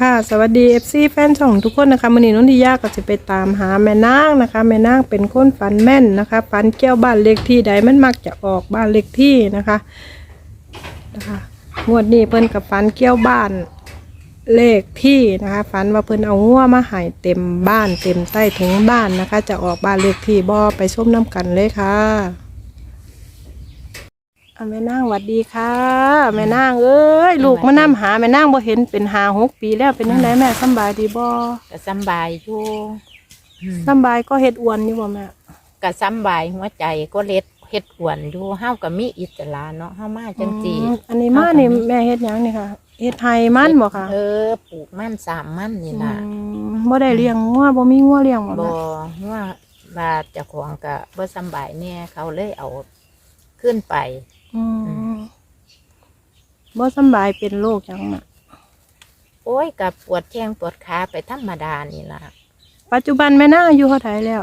ค่ะสวัสดี FC แฟนช่องทุกคนนะคะมื่อนี้นนทิยากก็จะไปตามหาแม่นางนะคะ แม่นางเป็นคนฝันแม่นนะคะฝันเกี่ยวบ้านเลขที่ใดมันมักจะออกบ้านเลขที่นะคะนะคะงวดนี้เพิ่นกับฝันเกี่ยวบ้านเลขที่นะคะฝันว่าเพิ่นเอางัวมาหายเต็มบ้าน เต็มใต้ถุงบ้านนะคะ จะออกบ้านเลขที่บ่ไปชมน้ำกันเลยค่ะ อะแม่นางหวัดดีค่ะแม่นางเอ้ยลูกมานํหาแม่นางบ่เห็นเป็นหาหกปีแล้วเป็นยังไงแม่สำบายดีบ่ก็สำบายอยู่อืมสำบายก็เฮ็ดอ้วนอยู่บ่แม่ก็สำบายหัวใจก็เล็ดเฮ็ดหวนอยู่เฮาก็มีอิสระเนาะเฮามาจังจีอืมอันนี้มานี่แม่เฮ็ดหยังนี่ค่ะเฮ็ดไห้มันบ่ค่ะเออปลูกมันสามมันนี่ล่ะอืมบ่ได้เลี้ยงงัวบ่มีงัวเลี้ยงบ่บ่แม่ว่าบาดเจ้าของก็บ่สำบายแน่เขาเลยเอาขึ้นไป อืมบ่สำบายเป็นโรคหยังน่ะ โอ้ยก็ปวดแข้งปวดขาไปธรรมดานี่ล่ะปัจจุบันแม่นางอายุเท่าไหร่แล้ว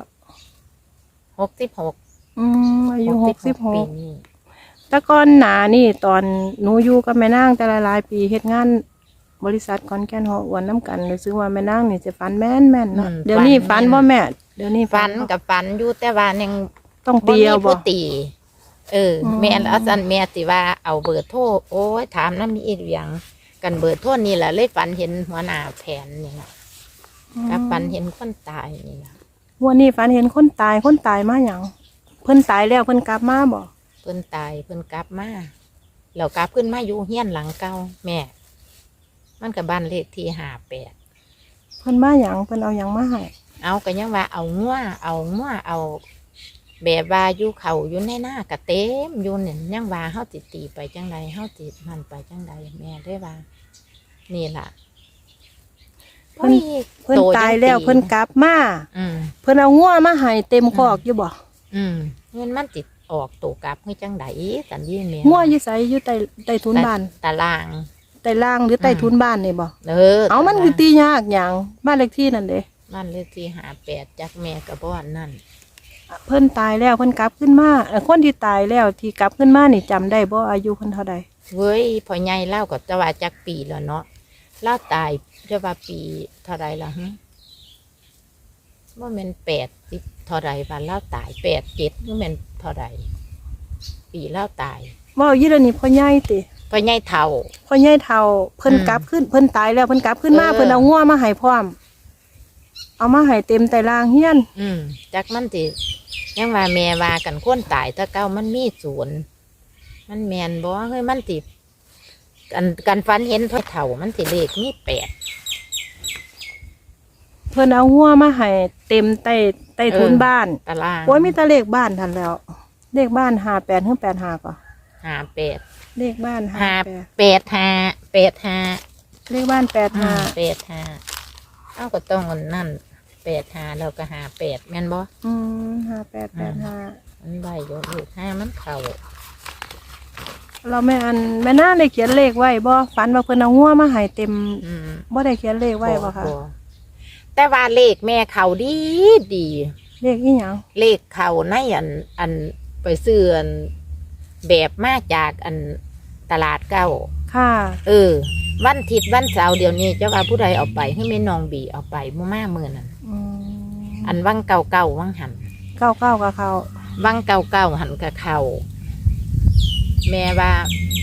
66อืมอายุปี66นี้แต่ก่อนหน้านี่ตอนหนูอยู่กับแม่นางแต่หลายๆปีเฮ็ดงาน บริษัทคอนแก่นหออ้วนน้ำกันรู้สึกว่าแม่นางนี่จะฝันแม่นแม่นๆเนาะเดี๋ยวนี้ฝันบ่แม่ เดี๋ยวนี้ฝันบ่กับฝันอยู่แต่ว่ายังต้องบ่ตีมีเอาบ่ผู้ตี เอออ ม แม่นอาสันแม่สิว่าเอาเบอร์โทรโอ้ยถามน้ำมีอีกอย่างกันเบอร์โทรนี่แหละเลยฝันเห็นหัวหน้าแผนนี่ล่ะกับฝันเห็นคนตายนี่ล่ะวันนี้ฝันเห็นคนตายคนตายมาหยังเพิ่นตายแล้วเพิ่นกลับมาบ่เพิ่นตายเพิ่นกลับมาแล้วกลับขึ้นมาอยู่เฮียนหลังเก่าแม่ มันกับบ้านเลขที่ห้าแปด เพิ่นมาหยังเพิ่นเอาหยังมาให้เอาก็ยังว่าเอางัวเอางัวเอา แบบว่าอยู่เขาอยู่ในหน้ากะเต็มอยู่เนี่ยยังว่าเฮาติตีไปจังใดเฮาติมันไปจังใดแม่ได้ว่า นี่ล่ะเพิ่นเพิ่นโตายแล้วเพิ่นกลับมาอืมเพิ่นเอางัวมาให้เต็มคอกอยู่บ่อืมเงินมันติดออกตัวกลับให้จังใดสันยี่แม่งัวอยู่ไสอยู่ใต้ใต้ทุนบ้านตารางใต้ล่างหรือใต้ทุนบ้านนี่บ่เออเอามันคือตียากหยังบ้านเลขที่นั่นเด้บ้านเลขที่หาแปดจากแม่กับบ้านนั่น เพิ่นตายแล้วเพิ่นกลับขึ้นมาเอ่อคนที่ตายแล้วที่กลับขึ้นมานี่จำได้บ่อายุเพิ่นเท่าใดเว้ยพอใหญ่เล่าก็จะว่าจากปีแล้วเนาะเล่าตายจะว่าปีเท่าไรล่ะฮะว่ามันแปดสิบเท่าไรวันเล่าตายแปดเจ็ดนี่มันเท่าไรปีเล่าตายเว้าอยู่เดี๋ยวนี้พ่อใหญ่ติพอใหญ่เท่า พ่อใหญ่เฒ่าเพิ่นอืมกลับขึ้นเพิ่นตายแล้วเพิ่นกลับขึ้นมาเออ เพิ่นเอางัวมาให้พร้อม เอามาให้เต็มใต้ล่างเฮียน อืมจากมันติ ยังว่าแม่ว่ากันคนตายถ้าเก้ามันมีศูนย์มันแมนบ่เฮ้ยมันติกันกันฟันเห็นพอเถ่ามันสิเลขมีแปด เพิ่นเอางัวมาให้เต็มใต้ใต้ทุนเออ บ้านตารางโอ้ยมีแต่เลขบ้านทันแล้ว เลขบ้าน58ถึง85ก่อหาแปดเลขบ้านหา58แปดหาแปดหาเลขบ้านแปด85หาเอาก็ต้องอันนั่น แปดหาแล้วก็หาแปดแม่นบ่อืม5885มันใบโยลูกห้ามันเข่าเราแม่อันแม่น่าได้เขียนเลขไว้บ่ฝันว่าเพิ่นเอางัวมาให้เต็มอืมบ่ได้เขียนเลขไว้บ่ค่ะ แต่ว่าเลขแม่เขาดีดี เลขอีหยังเลขเขาในอันอันไปซื้ออันแบบมาจากอันตลาดเก้า ค่ะ เออ วันอาทิตย์วันเสาร์เดี๋ยวนี้เจ้าว่าผู้ใดเอาไปให้แม่น้องบีเอาไปมู่มาเมื่อนั้นอืม อันวังเก่าเก่าวังหันเก้าเก้ากับเขาวังเก่าเก่าหันกับเขาแม่ว่า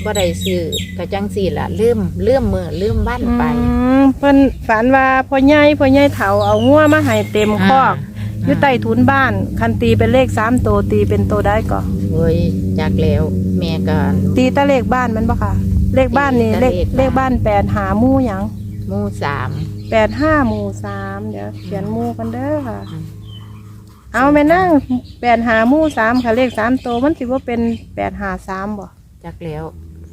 บ่ได้ซื้อก็จังสี่ละลืมลืมมือลืมวันไปอืมเพิ่นฝันว่าพ่อใหญ่พ่อใหญ่เฒ่าเอางัวมาให้เต็มคอกอยู่ใต้ถุนบ้าน คันตีเป็นเลขสามตัวตีเป็นตัวได้ก็เฮ้ยจากแล้วแม่ก็ ตีแตะเลขบ้านมันบ่ค่ะ เลขบ้านนี่ตีเลแต่ขเลขบ้านเลขบ้านแปดหาหมู่หยัง หมู่สาม แปดห้าหมู่สามเดี๋ยวเขียนหมู่กันเด้อค่ะอืมเอาแม่นั่งแปดหาหมู่สามค่ะเลขสามตัวมันสิว่าเป็นแปดหาสามบ่จากแล้ว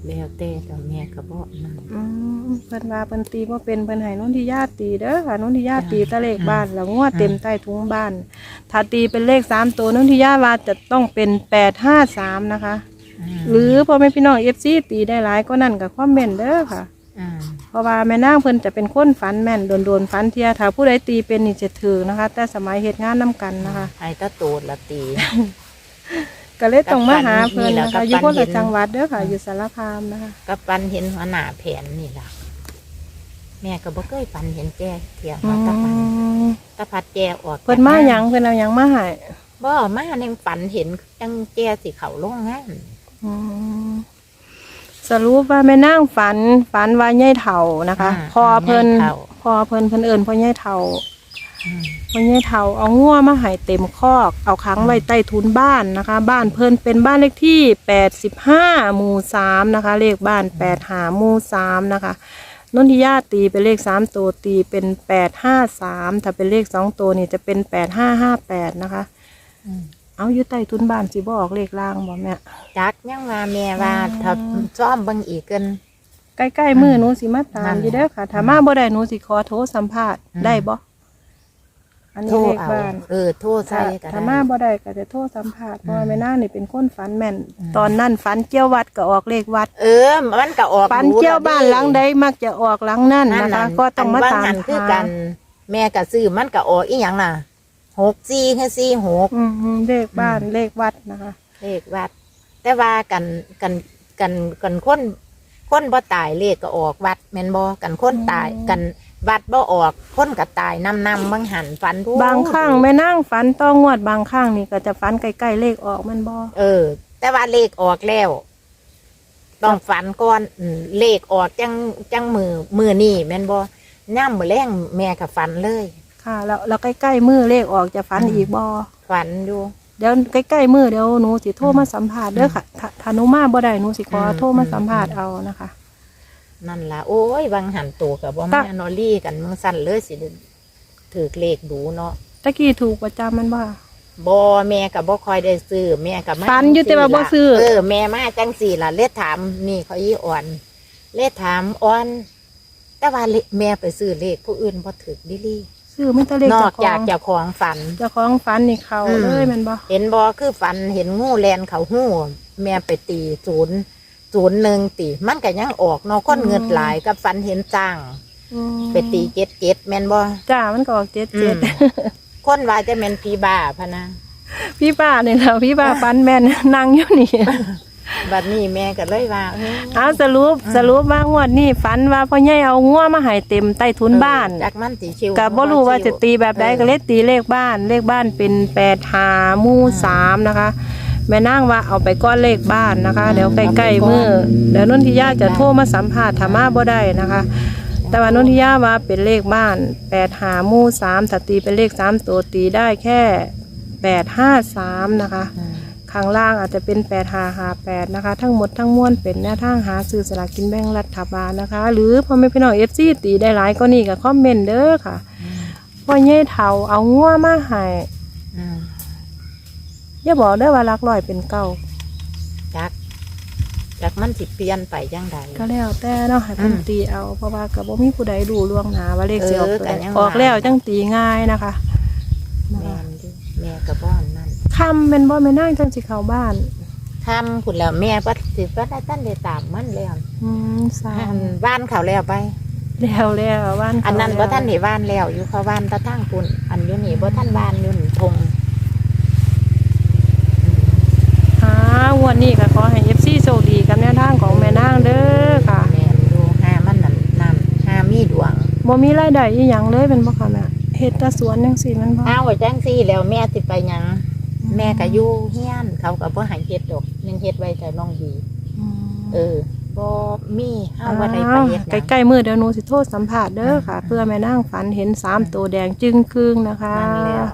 แล้วแต่แต่แม่ก็บอกนั่น อืมเพิ่นว่าเพิ่นตีว่าเป็นเพิ่นให้นุ่นที่ญาติตีเด้อค่ะนุ่นที่ญาติจ้ะตีแตะเลขอืมบ้านแล้วงวดเต็มอืมใต้ทุงบ้าน ถ้าตีเป็นเลขสามตัวนุ่นที่ญาติว่าจะต้องเป็นแปดห้าสามนะคะมหรือพอแม่พี่น้องเอฟซีตีได้หลายก็นั่นกับความแม่นเด้อค่ะ อ่าเพ ราะว่าแม่นางเพิ่นจะเป็นคนฝันแม่นโดนๆฝันเทียถ้าผู้ใดตีเป็นนี่จะถือนะคะ แต่สมัยเหตุงานนํกันนะคะไอ้ตะโตดละตี ก็เลยต้องมาหาเพิ่นนี่แหละนะกัคะบอยู่คนฝันเห็ละนจังหวัดเด้อค่ะ อยู่สารคามนะคะกับปันเห็นหัวหน้าแผนนี่ล่ะ แม่ก็บ่เคยฝันเห็นแกเที่ยอืว่าแตะฝันมตะพัดแกออกเพิ่นมาหยังเพิ่นเอาหยังมาให้บ่มาในฝันเห็นจังแกสิเข้าโรงงานอืม สรุปว่าแม่นางฝันฝันว่าใหญ่เฒ่านะคะาพอเพิ่นใหญ่ฒ่า พอเพิ่นเพิ่นเอิ้นพ่อใหญ่เฒ่าอืมพ่อใหญ่เฒ่าเอางัวมาให้เต็มคอก เอาขังไว้ใต้ทุนบ้านนะคะ บ้านเพิ่นเป็นบ้านเลขที่ 85หมู่3นะคะ เลขบ้าน85หมู่3นะคะนนทิยาตีเป็นเลข3ตัวตีเป็น 853 ถ้าเป็นเลข 2 ตัวนี่จะเป็น 8558 นะคะ อืม เอาอยู่ใต้ทุนบ้านสิบ่ออกเลขล่างบ่แม่ จักยังว่าแม่ว่าอืม ถ้าซ้อมเบิ่งอีกเกิน ใกล้ๆมือหนูสิมาตานั่มนอยู่เด้อค่ะถ้ามาบ่ได้หนูสิขอโทรสัมภาษณ์อืม ได้บ่อันโทนี้รเลขเอาบ้าน เออโทรใส่ถ้าก็ถ้าได้ มาบ่ได้ก็จะโทรสัมภาษณ์เพราะว่าอืมแม่นางนี่เป็นคนฝันแม่น อืม ตอนนั้นฝันเกี่ยววัดก็ออกเลขวัดเออ มันก็ออกฝันเกี่ยวบ้านหลังใดมักจะออกหลังนั้นนั่นนะคะน่ะก็ต้องมาว่ตามหันคือหากัน แม่ก็ซื้อมันก็ออกอีหยังน่ะ หกสี่คือสี่หกอืมเลขบ้านเลขวัดนะคะ เลขวัด แต่ว่ากันกันกันกันคนคนบ่ตายเลขก็ออกวัดแม่นบ่กันคนตายกันวัดบ่ออกคนก็ตายนำนำบางหันฝันรู้บางครั้งแม่นางฝันต้องงวดบางครั้งนี่ก็จะฝันใกล้ๆเลขออกมันบ่เออ แต่ว่าเลขออกแล้ว ต้องฝันก่อนอืมเลขออกจังจังมือมือนี่แม่นบ่ย่ำมือแรงแม่ก็ฝันเลย ค่ะแล้วแล้วใกล้ๆมือเลขออกจะฝันอืมอีกบ่ฝันอยู่เดี๋ยวใกล้ๆมือเดี๋ยวหนูสิโทรมาสัมภาษณ์เด้อค่ะถ้าถ้าหนูมาบ่ได้หนูสิขออมโทรมาสัมภาษณ์เอานะคะ นั่นล่ะโอ้ยบางหันตัวกับว่าตะแม่นอลี่กันมึงสั่นเลยสิถือเลขดูเนาะตะกี้ถูกประจำมันบ่บอแม่กับบ่คอยได้ซื้อแม่กับมาฝันอยู่แต่ว่าบ่จังซื้อล่ะเออแม่มาจังสี่ล่ะเลขถามนี่เขายี่อ่อน เลขถามอ่อน แต่ว่าเลแม่ไปซื้อเลขผู้อื่นบ่ถึกดิลี่ ซื้อมันตะเลขนอเจ้ากขอจากงเจ้าของฝัน เจ้าของฝันนี่เขาอืม เลยแมันบ่เห็นบอคือฝันเห็นงูแลนเขาหู้แม่ไปตีศูนย์ศูนย์หนึ่งตีมันก็ยังออกเนาะคนเงินหลายกับฝันเห็นจ้าง อืมไปตีเจ็ดเจ็ดแม่นบ่จ้ามันก็ออกเจ็ดอืเจ็ดมคนว่าจะเป็นพีบ้าพะนะ พี่ป้าเนี่ยเราพี่ป้าฝันแม่นนั่งอยู่นี่ บัดนี้แม่ก็เลยว่าเฮ้ยเอาสรุปสรุปว่างวดนี้ฝันว่าพ่อใหญ่เอางัวมาให้เต็มใต้ทุนบ้านจากมันตีชิวกับบ่รู้ว่าจะตีแบบใดก็เลยตีเลขบ้าน เลขบ้านเป็นแปดหามู่สามนะคะ แม่นางว่าเอาไปก้อนเลขบ้านนะคะ เดี๋ยวใกล้ๆมือเดี๋ยวนนทิยาจะโทรมาสัมภาษณ์ธรรมาบ่ได้นะคะ แต่ว่านนทิยาว่าเป็นเลขบ้านแปดหามู่สามถ้าตีเป็นเลขสามตัวตีได้แค่แปดห้าสามนะคะ อืม ข้างล่างอาจจะเป็นแปดหาหาแปดนะคะ ทั้งหมดทั้งมวลเป็นแนวทางหาซื้อสลากกินแบ่งรัฐบาลนะคะ หรือพ่อแม่พี่น้องเอฟซีตีได้หลายก็นี่กับคอมเมนต์เด้อค่ะอืมพ่อเย่เถาเอางัวมาให้อืมอย่าบอกเด้อว่ารักลอยเป็นเก่าจากจากมันสิเปลี่ยนไปจังใด ก็แล้วแต่เนาะให้เพิ่นอืมตีเอาเพราะว่ากับบ่มีผู้ใดดูล่วงหน้าว่าเลขสิออกเออตัวก็ใดยังออกว่าแล้วจังตีง่ายนะคะนะแม่คะนอยู่แม่กับบ้านนั่น คำเป็นบ่แม่นางจังสิเข้าบ้าน ทำคุณแล้วแม่ว่าสิว่าได้ตั้นได้ตามมันแล้วอืมสาอัมนบ้านเขาแล้วไป แล้วแล้วบ้านเขาอันนั้นแล้วว่าท่านเห็นบ้านแล้วอยู่เขาบ้านตะทั้งคุณอันอยู่นี่ว่าท่านบ้านอยู่นี่ทงหางวดนี้ก็ขอให้ FC โชคดีกับแนวทางของแม่นางเด้อค่ะแม่นดูห้ามันนั่นนั่นห้ามีดวงบ่มีรายได้อีหยังเลยเป็นบ่ค่ะแม่เฮ็ดแต่สวนจังซี่มันบ่เอาไว้จังซี่แล้วแม่สิไปหยัง แม่ก็อยู่เฮียนเขาก็บ่ให้เฮ็ดดอกยังเฮ็ดไว้แต่น้องดีเออบ่มีเฮาบ่ได้ไปเฮ็ดหยังใกล้ๆมือเดี๋ยวหนูสิโทรสัมภาษณ์เด้อค่ะ เพื่อแม่นางฝันเห็นสามตัวแดงจึงครึ่งนะคะ นั่นแล้ว